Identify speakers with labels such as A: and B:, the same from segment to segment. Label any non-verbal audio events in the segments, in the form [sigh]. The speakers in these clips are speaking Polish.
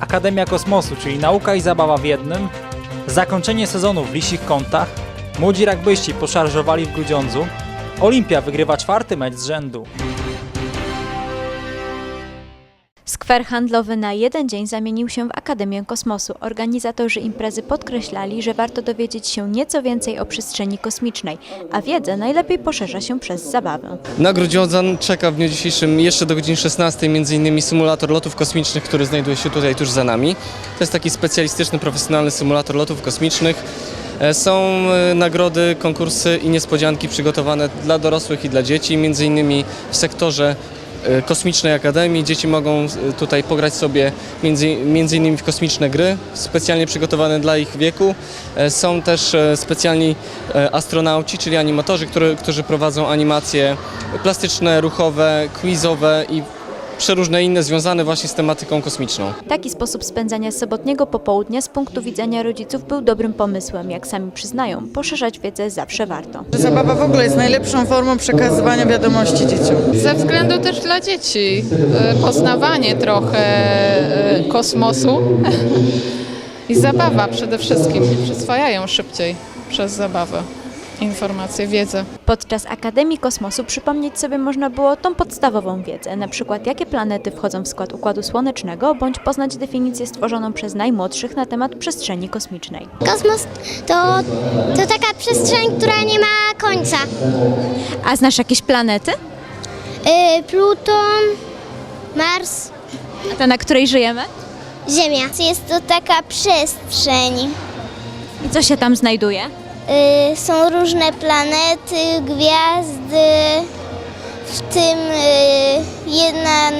A: Akademia Kosmosu, czyli nauka i zabawa w jednym, zakończenie sezonu w Lisich Kątach, młodzi rugbyści poszarżowali w Grudziądzu, Olimpia wygrywa czwarty mecz z rzędu.
B: Skwer handlowy na jeden dzień zamienił się w Akademię Kosmosu. Organizatorzy imprezy podkreślali, że warto dowiedzieć się nieco więcej o przestrzeni kosmicznej, a wiedzę najlepiej poszerza się przez zabawę.
C: Na Grudziądzan czeka w dniu dzisiejszym jeszcze do godziny 16 m.in. symulator lotów kosmicznych, który znajduje się tutaj tuż za nami. To jest taki specjalistyczny, profesjonalny symulator lotów kosmicznych. E, Są e, nagrody, konkursy i niespodzianki przygotowane dla dorosłych i dla dzieci, m.in. w sektorze Kosmicznej Akademii. Dzieci mogą e, tutaj pograć sobie między, innymi w kosmiczne gry, specjalnie przygotowane dla ich wieku. E, Są też e, specjalni e, astronauci, czyli animatorzy, którzy prowadzą animacje plastyczne, ruchowe, quizowe i przeróżne inne związane właśnie z tematyką kosmiczną.
B: Taki sposób spędzania sobotniego popołudnia z punktu widzenia rodziców był dobrym pomysłem. Jak sami przyznają, poszerzać wiedzę zawsze warto.
D: zabawa w ogóle jest najlepszą formą przekazywania wiadomości dzieciom.
E: Ze względu też dla dzieci, e, poznawanie trochę e, kosmosu [laughs] i zabawa przede wszystkim. Przyswajają szybciej przez zabawę informacje, wiedzę.
B: Podczas Akademii Kosmosu przypomnieć sobie można było tą podstawową wiedzę, na przykład jakie planety wchodzą w skład Układu Słonecznego, bądź poznać definicję stworzoną przez najmłodszych na temat przestrzeni kosmicznej.
F: Kosmos to, to taka przestrzeń, która nie ma końca.
B: A znasz jakieś planety?
F: Y, Pluton, Mars,
B: A ta, na której żyjemy?
F: Ziemia. Jest to taka przestrzeń.
B: I co się tam znajduje?
F: Y, są różne planety, gwiazdy, w tym y, jedna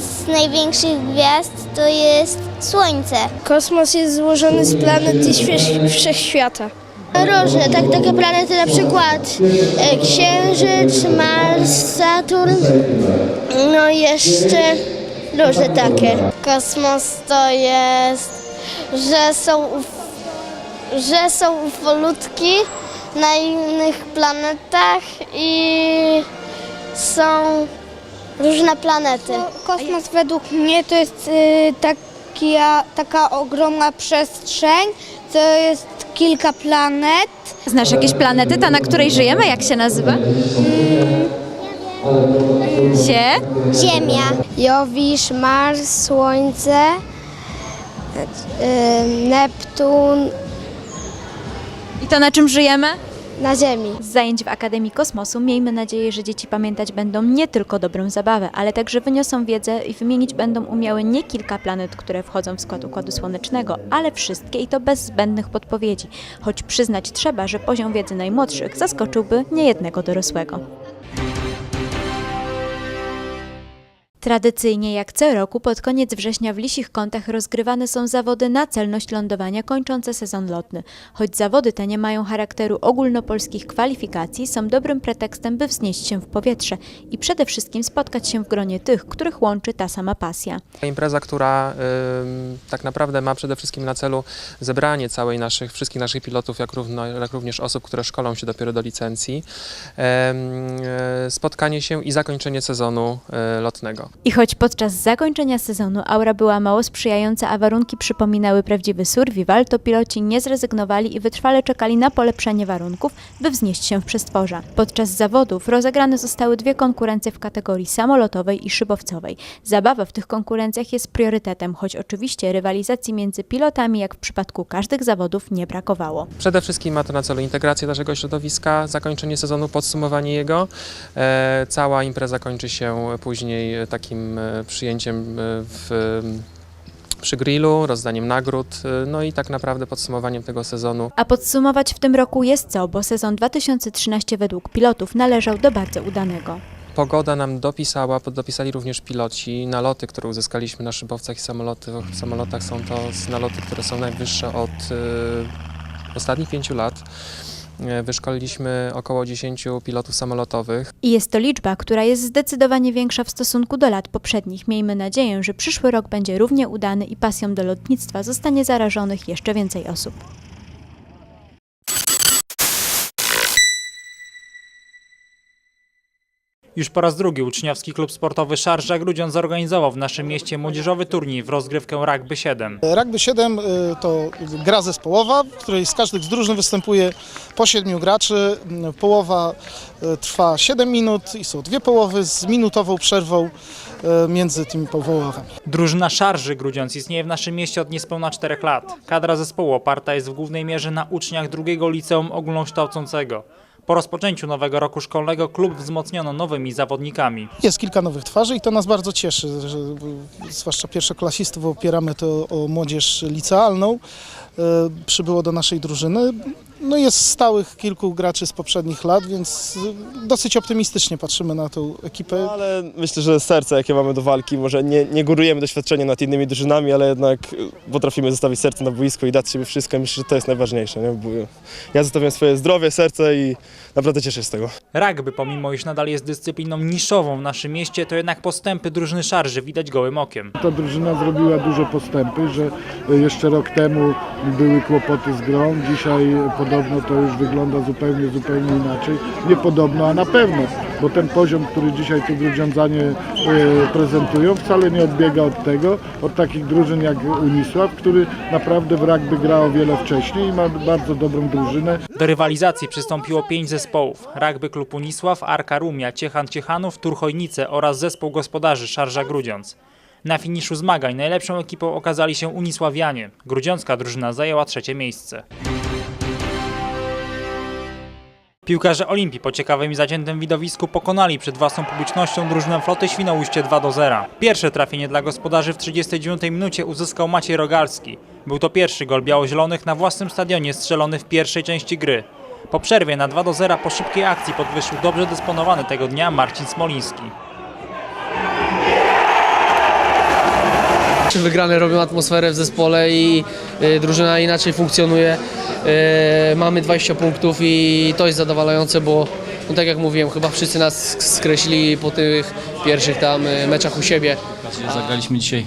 F: z największych gwiazd to jest Słońce.
G: Kosmos jest złożony z planet i wszechświata.
F: Różne, tak, takie planety na przykład e, Księżyc, Mars, Saturn, no i jeszcze różne takie. Kosmos to jest, że są, że są ufolutki na innych planetach i są różne planety.
G: Kosmos według mnie to jest y, taka, taka ogromna przestrzeń, to jest kilka planet.
B: Znasz jakieś planety? Ta, na której żyjemy? Jak się nazywa? Zie?
F: Ziemia.
G: Jowisz, Mars, Słońce, y, Neptun
B: to na czym żyjemy?
G: na Ziemi.
B: Z zajęć w Akademii Kosmosu miejmy nadzieję, że dzieci pamiętać będą nie tylko dobrą zabawę, ale także wyniosą wiedzę i wymienić będą umiały nie kilka planet, które wchodzą w skład Układu Słonecznego, ale wszystkie i to bez zbędnych podpowiedzi. Choć przyznać trzeba, że poziom wiedzy najmłodszych zaskoczyłby niejednego dorosłego. Tradycyjnie jak co roku pod koniec września w Lisich Kątach rozgrywane są zawody na celność lądowania kończące sezon lotny. Choć zawody te nie mają charakteru ogólnopolskich kwalifikacji, są dobrym pretekstem, by wznieść się w powietrze i przede wszystkim spotkać się w gronie tych, których łączy ta sama pasja.
H: Impreza, która ym, tak naprawdę ma przede wszystkim na celu zebranie całej naszych, wszystkich naszych pilotów, jak, równo, jak również osób, które szkolą się dopiero do licencji, e, spotkanie się i zakończenie sezonu e, lotnego.
B: I choć podczas zakończenia sezonu aura była mało sprzyjająca, a warunki przypominały prawdziwy survival, to piloci nie zrezygnowali i wytrwale czekali na polepszenie warunków, by wznieść się w przestworza. Podczas zawodów rozegrane zostały dwie konkurencje w kategorii samolotowej i szybowcowej. Zabawa w tych konkurencjach jest priorytetem, choć oczywiście rywalizacji między pilotami, jak w przypadku każdych zawodów, nie brakowało.
H: Przede wszystkim ma to na celu integrację naszego środowiska, zakończenie sezonu, podsumowanie jego. E, cała impreza kończy się później takim e, przyjęciem e, w, przy grillu, rozdaniem nagród, e, no i tak naprawdę podsumowaniem tego sezonu.
B: A podsumować w tym roku jest co, bo sezon 2013 według pilotów należał do bardzo udanego.
H: Pogoda nam dopisała, dopisali również piloci. Naloty, które uzyskaliśmy na szybowcach i samoloty, w samolotach są to naloty, które są najwyższe od e, ostatnich pięciu lat. E, Wyszkoliliśmy około 10 pilotów samolotowych.
B: I jest to liczba, która jest zdecydowanie większa w stosunku do lat poprzednich. Miejmy nadzieję, że przyszły rok będzie równie udany i pasją do lotnictwa zostanie zarażonych jeszcze więcej osób.
A: Już po raz drugi uczniowski klub sportowy Szarża Grudziądz zorganizował w naszym mieście młodzieżowy turniej w rozgrywkę Rugby 7.
I: Rugby 7 y, to gra zespołowa, w której z każdych z drużyn występuje po 7 graczy. Mm, Połowa y, trwa 7 minut i są dwie połowy z minutową przerwą y, między tymi połowami.
A: Drużyna Szarży Grudziądz istnieje w naszym mieście od niespełna 4 lat. Kadra zespołu oparta jest w głównej mierze na uczniach drugiego liceum ogólnokształcącego. Po rozpoczęciu nowego roku szkolnego klub wzmocniono nowymi zawodnikami.
I: Jest kilka nowych twarzy i to nas bardzo cieszy, że zwłaszcza pierwszoklasistów opieramy to o młodzież licealną. Y, Przybyło do naszej drużyny. No jest stałych kilku graczy z poprzednich lat, więc y, dosyć optymistycznie patrzymy na tą ekipę.
J: No, ale myślę, że serce, jakie mamy do walki, może nie, nie górujemy doświadczeniem nad innymi drużynami, ale jednak potrafimy zostawić serce na boisku i dać sobie wszystko. Myślę, że to jest najważniejsze. Nie? Bo ja zostawiam swoje zdrowie, serce i naprawdę cieszę się z tego.
A: Rugby, pomimo iż nadal jest dyscypliną niszową w naszym mieście, to jednak postępy drużyny Szarży widać gołym okiem.
K: Ta drużyna zrobiła duże postępy, że jeszcze rok temu były kłopoty z grą, dzisiaj podobno to już wygląda zupełnie, zupełnie inaczej. Nie podobno, a na pewno, bo ten poziom, który dzisiaj tu grudziądzanie e, prezentują, wcale nie odbiega od tego, od takich drużyn jak Unisław, który naprawdę w rugby gra o wiele wcześniej i ma bardzo dobrą drużynę.
A: Do rywalizacji przystąpiło pięć zespołów. Rugby Klub Unisław, Arka Rumia, Ciechan Ciechanów, Turchojnice oraz zespół gospodarzy Szarża Grudziądz. Na finiszu zmagań najlepszą ekipą okazali się Unisławianie. Grudziącka drużyna zajęła trzecie miejsce. Piłkarze Olimpii po ciekawym i zaciętym widowisku pokonali przed własną publicznością drużynę floty Świnoujście 2 do 0. Pierwsze trafienie dla gospodarzy w 39 minucie uzyskał Maciej Rogalski. Był to pierwszy gol białozielonych na własnym stadionie strzelony w pierwszej części gry. Po przerwie na 2 do 0 po szybkiej akcji podwyższył dobrze dysponowany tego dnia Marcin Smoliński.
L: Wygrane robią atmosferę w zespole i drużyna inaczej funkcjonuje. Y, mamy 20 punktów i to jest zadowalające, bo no tak jak mówiłem, chyba wszyscy nas skreślili po tych pierwszych tam y, meczach u siebie.
M: Zagraliśmy dzisiaj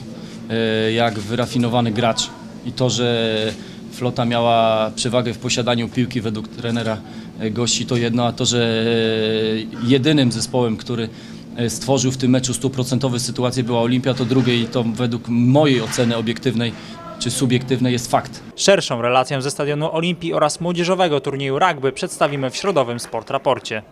M: e, jak wyrafinowany gracz i to, że flota miała przewagę w posiadaniu piłki według trenera e, gości to jedno, a to, że e, jedynym zespołem, który e, stworzył w tym meczu stuprocentowe sytuacje była Olimpia, to drugie i to według mojej oceny obiektywnej czy subiektywnej jest fakt.
A: Szerszą relację ze stadionu Olimpii oraz młodzieżowego turnieju rugby przedstawimy w środowym Sport Raporcie.